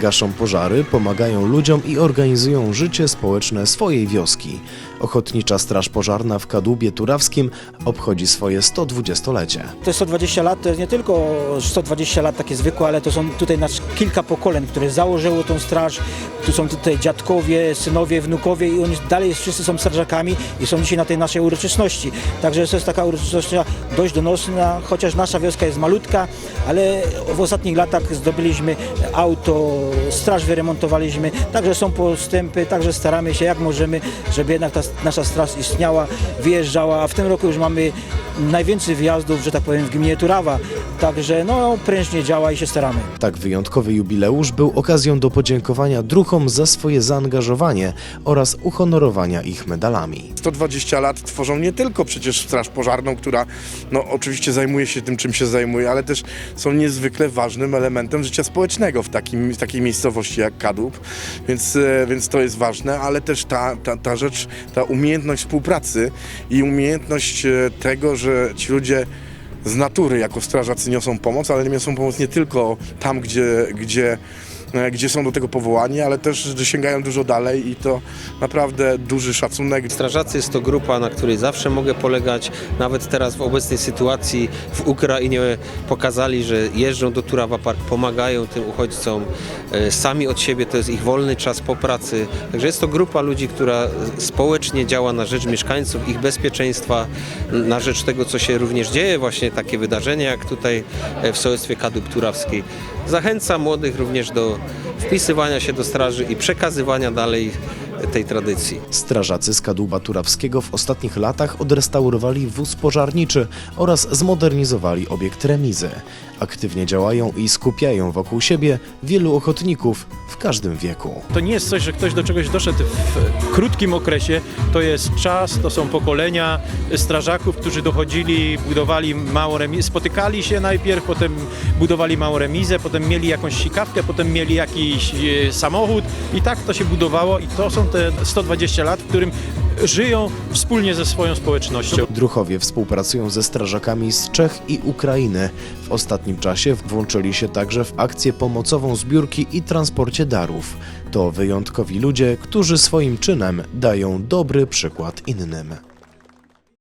Gaszą pożary, pomagają ludziom i organizują życie społeczne swojej wioski. Ochotnicza Straż Pożarna w Kadłubie Turawskim obchodzi swoje 120-lecie. Te 120 lat to jest nie tylko 120 lat takie zwykłe, ale to są tutaj nas kilka pokoleń, które założyło tą straż. Tu są tutaj dziadkowie, synowie, wnukowie i oni dalej wszyscy są strażakami i są dzisiaj na tej naszej uroczystości. Także to jest taka uroczystość dość donośna, chociaż nasza wioska jest malutka, ale w ostatnich latach zdobyliśmy auto, straż wyremontowaliśmy, także są postępy, także staramy się jak możemy, żeby jednak ta nasza straż istniała, wyjeżdżała, w tym roku już mamy najwięcej wjazdów, że tak powiem, w gminie Turawa, także no prężnie działa i się staramy. Tak wyjątkowy jubileusz był okazją do podziękowania druhom za swoje zaangażowanie oraz uhonorowania ich medalami. 120 lat tworzą nie tylko przecież Straż Pożarną, która no, oczywiście zajmuje się tym, czym się zajmuje, ale też są niezwykle ważnym elementem życia społecznego w, takim, w takiej miejscowości jak Kadłub, więc, e, więc to jest ważne, ale też ta, ta, ta rzecz, ta umiejętność współpracy i umiejętność e, tego, że ci ludzie z natury jako strażacy niosą pomoc, ale niosą pomoc nie tylko tam, gdzie, gdzie, gdzie są do tego powołani, ale też sięgają dużo dalej i to naprawdę duży szacunek. Strażacy jest to grupa, na której zawsze mogę polegać. Nawet teraz w obecnej sytuacji w Ukrainie pokazali, że jeżdżą do Turawa Park, pomagają tym uchodźcom e, sami od siebie, to jest ich wolny czas po pracy. Także jest to grupa ludzi, która społecznie działa na rzecz mieszkańców, ich bezpieczeństwa, na rzecz tego, co się również dzieje, właśnie takie wydarzenia jak tutaj e, w sołectwie Kadłub Turawskiej. Zachęcam młodych również do wpisywania się do straży i przekazywania dalej tej tradycji. Strażacy z Kadłuba Turawskiego w ostatnich latach odrestaurowali wóz pożarniczy oraz zmodernizowali obiekt remizy. Aktywnie działają i skupiają wokół siebie wielu ochotników w każdym wieku. To nie jest coś, że ktoś do czegoś doszedł w krótkim okresie. To jest czas, to są pokolenia strażaków, którzy dochodzili, budowali małą remizę, spotykali się najpierw, potem budowali małą remizę, potem mieli jakąś sikawkę, potem mieli jakiś e, samochód i tak to się budowało i to są te 120 lat, w którym żyją wspólnie ze swoją społecznością. Druchowie współpracują ze strażakami z Czech i Ukrainy. W ostatnim czasie włączyli się także w akcję pomocową zbiórki i transporcie darów. To wyjątkowi ludzie, którzy swoim czynem dają dobry przykład innym.